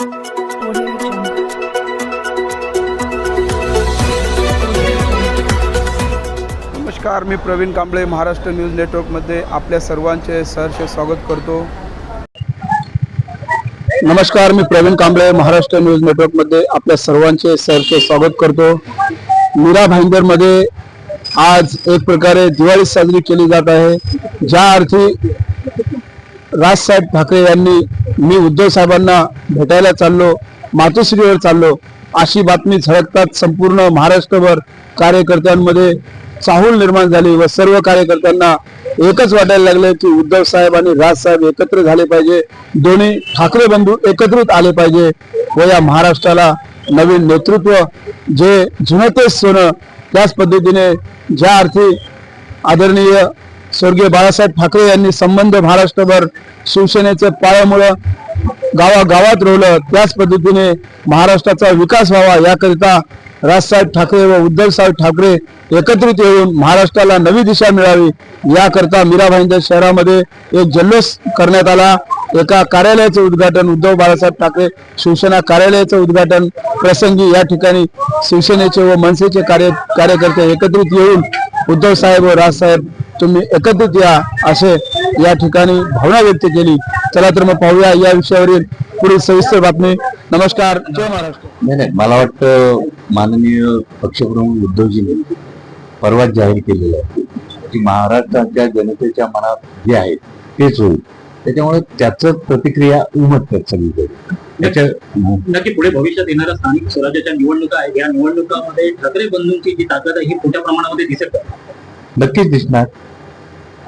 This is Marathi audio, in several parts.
नमस्कार मी प्रवीण कांबळे महाराष्ट्र न्यूज नेटवर्कमध्ये आपल्या सर्वांचे सहर्ष स्वागत करतो. नमस्कार मी प्रवीण कांबळे महाराष्ट्र न्यूज नेटवर्कमध्ये आपल्या सर्वांचे सहर्ष स्वागत करतो. मीरा भाईंदरमध्ये आज एक प्रकारे दिवाळी साजरी केली जात आहे. ज्या अर्थी राजसाहेब ठाकरे यांनी मी उद्धव साहेबांना भेटायला चाललो मातोश्रीवर चाललो. अशी बातमी झळकतात संपूर्ण महाराष्ट्रभर. कार्यकर्त्यांमध्ये चाहूल निर्माण झाली व सर्व कार्यकर्त्यांना एकच वाटायला लागले की उद्धव साहेब आणि राजसाहेब एकत्र झाले पाहिजे. दोन्ही ठाकरे बंधू एकत्रित आले पाहिजे व या महाराष्ट्राला नवीन नेतृत्व जे जुनं तेच सोनं त्याच पद्धतीने ज्या अर्थी आदरणीय स्वर्गीय बाळासाहेब ठाकरे यांनी संबंध महाराष्ट्रभर शिवसेनेचं पायामुळं गावागावात रोवलं. त्याच पद्धतीने महाराष्ट्राचा विकास व्हावा याकरिता राजसाहेब ठाकरे व उद्धव साहेब ठाकरे एकत्रित येऊन महाराष्ट्राला नवी दिशा मिळावी याकरता मीराबाईंच्या शहरामध्ये एक जल्लोष करण्यात आला. एका कार्यालयाचं उद्घाटन उद्धव बाळासाहेब ठाकरे शिवसेना कार्यालयाचं उद्घाटन प्रसंगी या ठिकाणी शिवसेनेचे व मनसेचे कार्य कार्यकर्ते एकत्रित येऊन उद्धव साहेब व राजसाहेब तुम्ही एकत्रित या असे या ठिकाणी भावना व्यक्त केली. चला तर मग पाहूया या विषयावरील पुढील सविस्तर बातमी. नमस्कार जय महाराष्ट्र. नाही नाही मला वाटतं माननीय पक्षप्रमुख उद्धवजींनी परवाच जाहीर केलेलं आहे. की महाराष्ट्राच्या जनतेच्या मनात जे आहे तेच होईल. त्याच्यामुळे त्याच प्रतिक्रिया उमटतात सगळीकडे. नक्की पुढे भविष्यात येणाऱ्या स्थानिक स्वराज्याच्या निवडणुका आहेत. या निवडणुकांमध्ये ठाकरे बंधूंची जी ताकद आहे ही मोठ्या प्रमाणामध्ये दिसत नक्कीच दिसणार.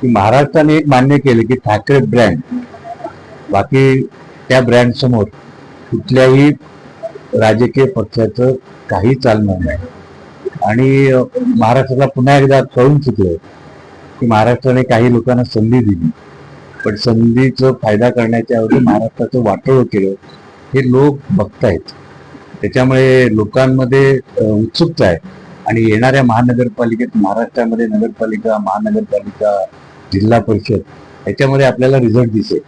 की महाराष्ट्राने एक मान्य केले की ठाकरे ब्रँड बाकी त्या ब्रँड समोर कुठल्याही राजकीय पक्षाचं काही चालणार नाही. आणि महाराष्ट्राला पुन्हा एकदा कळून चुकलं की महाराष्ट्राने काही लोकांना संधी दिली. पण संधीचा फायदा करण्याच्या ऐवजी महाराष्ट्राचं वाटोळं केलं हे लोक बघतायत. त्याच्यामुळे लोकांमध्ये उत्सुकता आहे. आणि येणाऱ्या महानगरपालिकेत महाराष्ट्रामध्ये नगरपालिका महानगरपालिका जिल्हा परिषद याच्यामध्ये आपल्याला रिझल्ट दिसेल.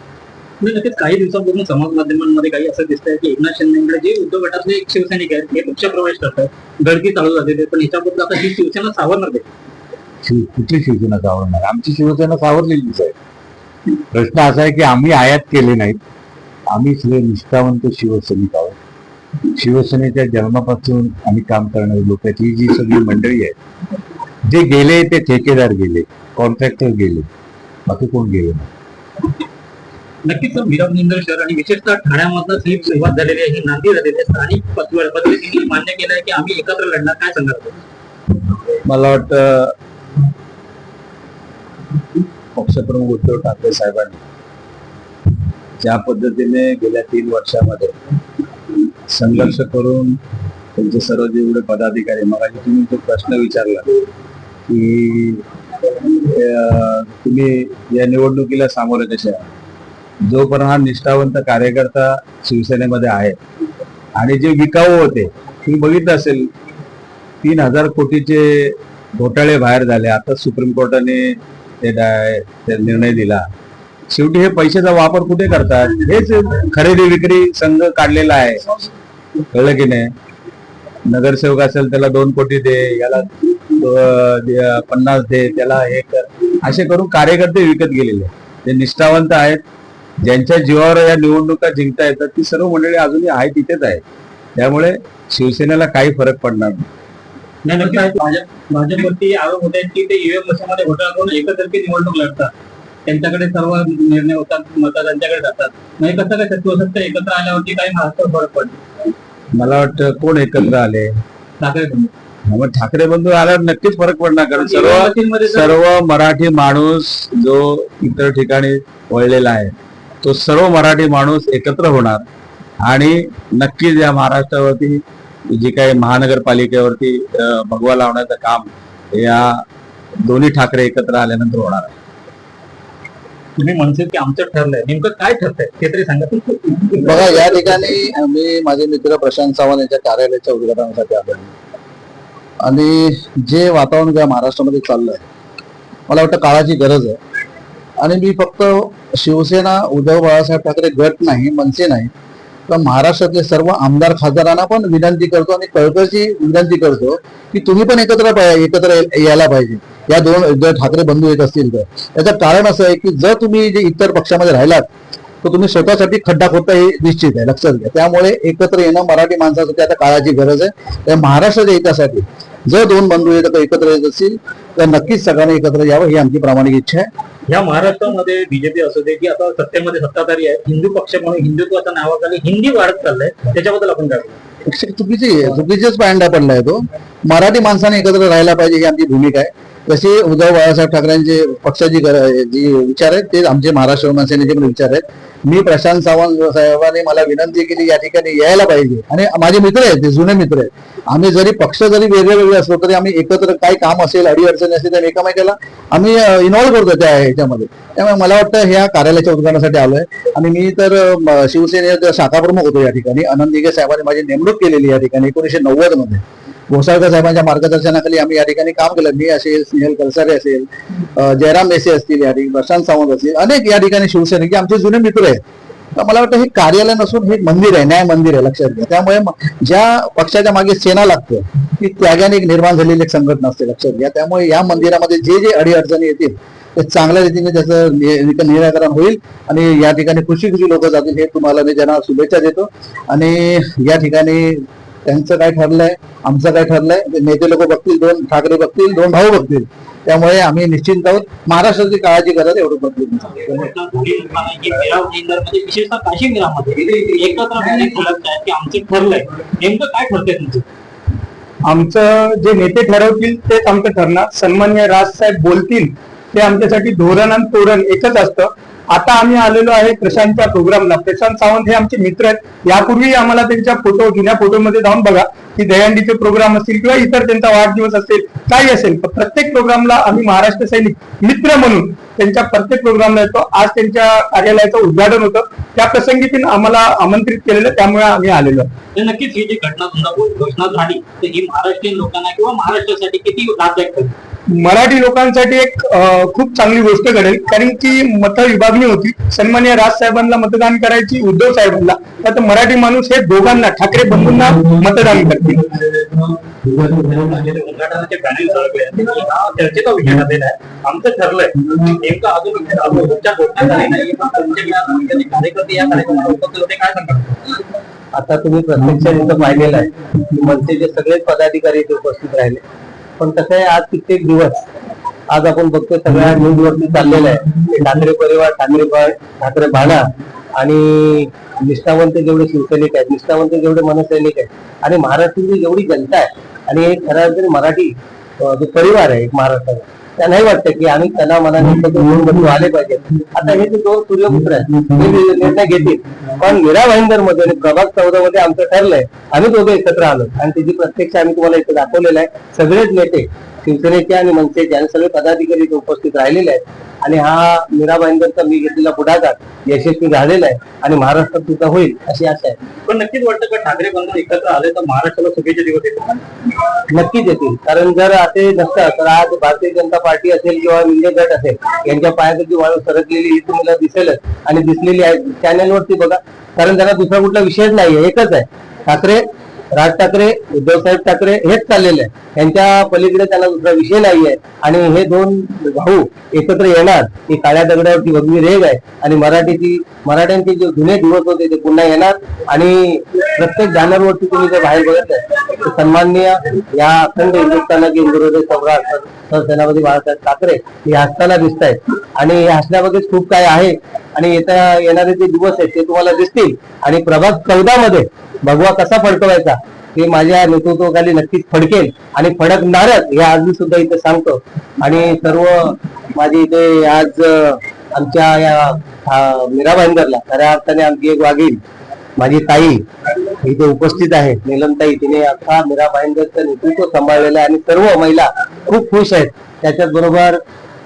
काही दिवसांपूर्वी समाज माध्यमांमध्ये काही असं दिसतंय की एकनाथ शिंदेकडे जे उद्धव गटातले एक शिवसैनिक आहेत हे पक्षप्रवेश करतात गडकी चालू झालेले पण याच्याबद्दल आता ही शिवसेना सावरणार कुठली शिवसेना सावरणार? आमची शिवसेना सावरलेलीच आहे. प्रश्न असा आहे की आम्ही आयात केले नाहीत. आम्ही सगळे निष्ठावंत शिवसैनिक आहोत. शिवसेनेच्या जन्मापासून आम्ही काम करणारी लोक आहेत. ही जी सगळी मंडळी आहे जे गेले ते ठेकेदार गेले कॉन्ट्रॅक्टर गेले बाकी कोण गेले नाही. नक्कीच मीराबनिंदर शहर आणि विशेषतः ठाण्यामधनं ही सुरुवात झालेली आहे. ही नांदी झालेली आहे. स्थानिक पद्धतीवर पद्धतीने मान्य केलं आहे की आम्ही एकत्र लढणार. काय सांगाल मला वाटतं पक्षप्रमुख उद्धव ठाकरे साहेबांनी ज्या पद्धतीने गेल्या तीन वर्षामध्ये संघर्ष करून त्यांचे सर्व जेवढे पदाधिकारी मग तुम्ही तो प्रश्न विचारला की तुम्ही या निवडणुकीला सामोरे कसे आहात? जोपर्यंत हा निष्ठावंत कार्यकर्ता शिवसेनेमध्ये आहे आणि जे विकाऊ होते तुम्ही बघितलं असेल तीन हजार कोटीचे घोटाळे बाहेर झाले. आता सुप्रीम कोर्टाने ते डाय- निर्णय दिला. शेवटी हे पैशाचा वापर कुठे करतात? हेच खरेदी विक्री संघ काढलेला आहे. कळलं की नाही? नगरसेवक असेल त्याला दोन कोटी दे याला पन्नास दे त्याला हे कर. असे करून कार्यकर्ते विकत गेलेले ते निष्ठावंत आहेत. ज्यांच्या जीवावर या निवडणुका जिंकता येतात ती सर्व मंडळी अजूनही आहे तिथेच आहे त्यामुळे शिवसेनेला काही फरक पडणार नाही. नाही भाजप भाजपवरती आरोप होत आहेत की ते ईव्हीएम मशीनमध्ये घोटाळा करून एकतर्फी निवडणूक लढतात. त्यांच्याकडे सर्व निर्णय होतात मतं त्यांच्याकडे जातात. नाही कसं काय शक्य होऊ शकतं? एकत्र आल्यावरती काही महाराष्ट्र फरक पडतो. मला वाटतं कोण एकत्र आले? ठाकरे. मग ठाकरे बंधू आल्यावर नक्कीच फरक पडणार कारण सर्व मशीनमध्ये जर- सर्व मराठी माणूस जो इतर ठिकाणी वळलेला आहे तो सर्व मराठी माणूस एकत्र होणार. आणि नक्कीच या महाराष्ट्रावरती जी काही महानगरपालिकेवरती भगवा लावण्याचं काम या दोन्ही ठाकरे एकत्र आल्यानंतर होणार आहे. तुम्ही म्हणतो की आमचं ठरलंय. नेमकं काय ठरतंय? ते तरी सांगा. बघा या ठिकाणी मी माझे मित्र प्रशांत सावंत यांच्या कार्यालयाच्या उद्घाटनासाठी आलो. आणि जे वातावरण या महाराष्ट्रामध्ये चाललंय मला वाटतं काळाची गरज आहे. आणि मी फक्त शिवसेना उद्धव बाळासाहेब ठाकरे गट नाही मनसे नाही तर महाराष्ट्रातले सर्व आमदार खासदारांना पण विनंती करतो आणि कळकळची विनंती करतो की तुम्ही पण एकत्र एकत्र यायला पाहिजे. या दोन जर ठाकरे बंधू येत असतील तर. याचं कारण असं आहे की जर तुम्ही जे इतर पक्षामध्ये राहिलात तर तुम्ही स्वतःसाठी खड्डा खोदता हे निश्चित आहे लक्षात घ्या. त्यामुळे एकत्र येणं मराठी माणसासाठी आता काळाची गरज आहे. त्या महाराष्ट्राच्या हितासाठी जर दोन बंधू येत एकत्र येत असतील तर नक्कीच सगळ्यांनी एकत्र यावं ही आमची प्रामाणिक इच्छा आहे. या महाराष्ट्रामध्ये बीजेपी असू दे की आता सत्तेमध्ये सत्ताधारी आहे हिंदू पक्ष म्हणून हिंदुत्वाच्या नावाखाली हिंदी वाढत चाललंय त्याच्याबद्दल आपण काय? चुकीची चुकीचेच पायंडा पडलाय तो. मराठी माणसाने एकत्र राहायला पाहिजे ही आमची भूमिका आहे. तसे उद्धव बाळासाहेब ठाकरेंचे पक्षाची जी विचार आहेत ते आमचे महाराष्ट्र मनसेनेचे पण विचार आहेत. मी प्रशांत सावंत साहेबांनी मला विनंती केली या ठिकाणी यायला पाहिजे. आणि माझे मित्र आहेत ते जुने मित्र आहेत. आम्ही जरी पक्ष जरी वेगळे वेगळे असलो तरी आम्ही एकत्र काय काम असेल अडीअडचणी असेल तर एकामेकाला आम्ही इन्व्हॉल्व्ह करतो त्या ह्याच्यामध्ये. त्यामुळे मला वाटतं ह्या कार्यालयाच्या उद्घाटनासाठी आलोय. आणि मी तर शिवसेनेचा शाखाप्रमुख होतो या ठिकाणी. आनंद दिघे साहेबांनी माझी नेमणूक केलेली या ठिकाणी एकोणीशे नव्वदमध्ये. घोसाळकर साहेबांच्या मार्गदर्शनाखाली आम्ही या ठिकाणी काम केलं. मी असेल स्नेहल कलसारे असेल जयराम मेसे असतील या ठिकाणी प्रशांत सावंत असतील अनेक या ठिकाणी शिवसैनिक आमचे जुने मित्र आहेत. मला वाटतं हे कार्यालय नसून हे मंदिर आहे न्याय मंदिर आहे लक्षात घ्या. त्यामुळे ज्या पक्षाच्या मागे सेना लागते ती त्यागाने एक निर्माण झालेली एक संघटना असते लक्षात घ्या. त्यामुळे या मंदिरामध्ये जे जे अडीअडचणी येतील ते चांगल्या रीतीने त्याचं निराकरण होईल आणि या ठिकाणी खुशी खुशी लोक जातील हे तुम्हाला मी ज्यांना शुभेच्छा देतो. आणि या ठिकाणी त्यांचं काय ठरलंय? आमचं काय ठरलंय? नेते लोक बघतील दोन ठाकरे बघतील दोन भाऊ बघतील. त्यामुळे आम्ही निश्चिंत आहोत. महाराष्ट्राची काळाची गरज एवढं बघतील आमचं ठरलंय. नेमकं काय ठरतंय तुमचं? आमचं जे नेते ठरवतील तेच आमचं ठरणार. सन्मान्य राजसाहेब बोलतील ते आमच्यासाठी धोरण आणि तोरण एकच असतं. आता आम्ही आलेलो आहे प्रशांतच्या प्रोग्रामला. प्रशांत सावंत हे आमचे मित्र आहेत. यापूर्वी आम्हाला त्यांच्या फोटो जुन्या फोटोमध्ये जाऊन बघा की दहीहंडीचे प्रोग्राम असतील किंवा इतर त्यांचा वाढदिवस असेल काही असेल प्रत्येक प्रोग्रामला आम्ही महाराष्ट्र सैनिक मित्र म्हणून त्यांच्या प्रत्येक प्रोग्रामला येतो. आज त्यांच्या कार्यालयाचं उद्घाटन होतं. त्या प्रसंगी पण आम्हाला आमंत्रित केलेलं त्यामुळे आम्ही आलेलो. नक्कीच ही जी घटना घोषणा झाली तर ही महाराष्ट्रीयन लोकांना किंवा महाराष्ट्रासाठी किती लाभदायक मराठी लोकांसाठी एक खूप चांगली गोष्ट घडेल. कारण की मत विभागणी होती. सन्मान्य राज साहेबांना मतदान करायची उद्धव साहेबांना. आता मराठी माणूस हे दोघांना ठाकरे बंधूंना मतदान करतील. आमचं ठरलंय नेमकं अजून कार्यकर्ते या काय सांगतात आता तुम्ही प्रत्यक्ष इथं पाहिलेलं आहे. मनसेचे सगळेच पदाधिकारी इथे उपस्थित राहिले. पण कसं आहे आज कित्येक दिवस आज आपण बघतोय सगळ्या न्यूज वरती चाललेलं आहे. ठाकरे परिवार ठाकरे ठाकरे बाणा आणि निष्ठावंत जेवढे शिवसैनिक आहेत निष्ठावंत जेवढे मनसैनिक आहेत आणि महाराष्ट्रातली जेवढी जनता आहे. आणि एक खऱ्या अर्थाने मराठी जो परिवार आहे एक महाराष्ट्राचा त्यांनाही वाटतं की आम्ही त्यांना मनाने एकत्र दोन बंधू आले पाहिजेत आता हे जे दोन सूर्यपुत्र आहेत नि- निर्णय घेतील पण मीरा भाईंदरमध्ये आणि प्रभाग चौदा मध्ये आमचं ठरलंय आम्ही दोघे एकत्र आलो. आणि त्याची प्रत्यक्ष आम्ही तुम्हाला इथे दाखवलेलं आहे. सगळेच नेते शिवसेनेचे आणि मनसेचे आणि सगळे पदाधिकारी इथे उपस्थित राहिलेले आहेत आणि हा मीरा भाईंदरचा मी घेतलेला पुढाकार यशस्वी झालेला आहे आणि महाराष्ट्रात सुद्धा होईल अशी आशा आहे. पण नक्कीच वाटतं का ठाकरे बंधू एकत्र आले तर महाराष्ट्राला सुखीचे दिवस येतील नक्कीच येतील. कारण जर असे नसतं तर आज भारतीय जनता पार्टी असेल किंवा इंडिया गट असेल यांच्या पायाखाली वाळू सरकलेली ही तुम्हाला दिसेलच आणि दिसलेली आहे चॅनलवरती बघा. कारण त्यांना दुसरा कुठला विषयच नाहीये एकच आहे. ठाकरे राज ठाकरे उद्धव साहेब ठाकरे हेच चाललेले आहे यांच्या पलीकडे त्यांना दुसरा विषय नाहीये. आणि हे दोन भाऊ एकत्र येणार ही काळ्या दगडावरती भगवी रेग आहे. आणि मराठीची मराठ्यांचे जे जुने दिवस होते ते पुन्हा येणार. आणि प्रत्येक बॅनरवरती तुम्ही जर बाहेर बघत आहे सन्माननीय या अखंड हिंदुस्थानाचे हिंदुहृदय सम्राट सरसेनापती बाळासाहेब ठाकरे हे हसताना दिसत आहेत आणि हे हसण्यामध्येच खूप काय आहे. आणि येत्या येणारे जे दिवस आहेत ते तुम्हाला दिसतील. आणि प्रभाग चौदा मध्ये भगवा कसा फडकवायचा ते माझ्या नेतृत्वाखाली नक्कीच फडकेल. आणि फडकणारच हे आज मी सुद्धा इथे सांगतो. आणि सर्व माझी इथे आज आमच्या या मीरा भाईंदरला खऱ्या अर्थाने आमची एक वाघील माझी ताई इथे उपस्थित आहे. नीलमताई तिने अख्खा मीरा भाईंदरचं नेतृत्व सांभाळलेलं आहे. आणि सर्व महिला खूप खुश आहेत. त्याच्याच बरोबर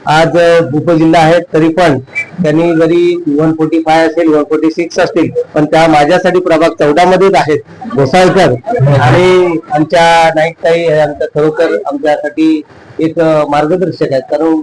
आज अं, उपजिल्हा आहेत तरी पण त्यांनी जरी वन फोर्टी फाय असेल वन फोर्टी सिक्स असतील पण त्या माझ्यासाठी प्रभाग चौदा मध्येच आहेत घोसाळकर आणि आमच्या नाईक ताई आमच्या खरोखर आमच्यासाठी एक मार्गदर्शक आहेत. कारण